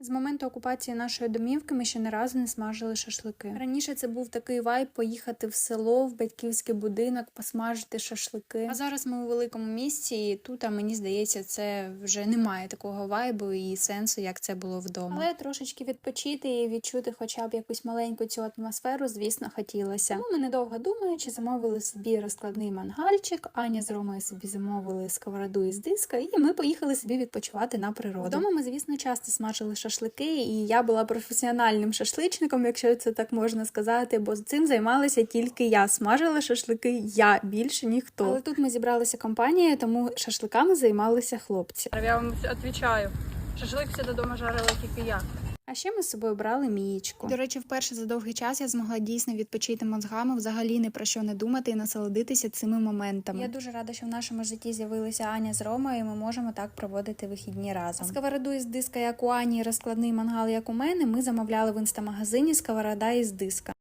З моменту окупації нашої домівки ми ще не разу не смажили шашлики. Раніше це був такий вайб поїхати в село, в батьківський будинок, посмажити шашлики. А зараз ми у великому місті, і тут, а мені здається, це вже немає такого вайбу і сенсу, як це було вдома. Але трошечки відпочити і відчути хоча б якусь маленьку цю атмосферу, звісно, хотілося. Тому ми недовго думаючи, замовили собі розкладний мангальчик. Аня з Ромою собі замовили сковороду із диска, і ми поїхали собі відпочивати на природу. Вдома ми, звісно, часто смажили і я була професіональним шашличником, якщо це так можна сказати, бо цим займалася тільки я. Смажила шашлики я більше ніхто. Але тут ми зібралися компанією, тому шашликами займалися хлопці. Я вам відповідаю. Шашлик все додому жарила тільки я. А ще ми з собою брали мієчку. До речі, вперше за довгий час я змогла дійсно відпочити мозгами, взагалі не про що не думати і насолодитися цими моментами. Я дуже рада, що в нашому житті з'явилися Аня з Ромою, і ми можемо так проводити вихідні разом. Сковороду із диска, як у Ані, розкладний мангал, як у мене, ми замовляли в інстамагазині сковорода із диска.